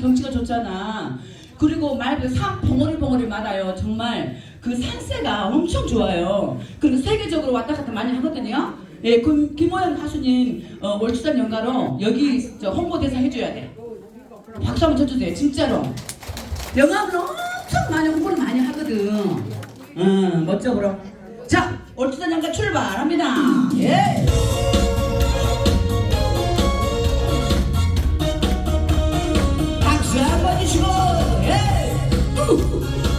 경치가 좋잖아. 그리고 말 그대로 산 봉오리 마다요. 정말 그 산세가 엄청 좋아요. 그리고 세계적으로 왔다 갔다 많이 하거든요. 예, 그 김호연 가수님 어, 월추산 연가로 여기 저 홍보대사 해줘야 돼. 박수 한번 쳐주세요. 진짜로. 영암을 엄청 많이 홍보를 많이 하거든. 응, 멋져 보러. 자, 월추산 연가 출발합니다. 예. Uh!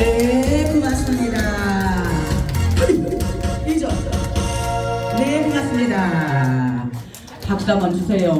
네, 고맙습니다. 이죠? 네, 고맙습니다. 박수 한번 주세요.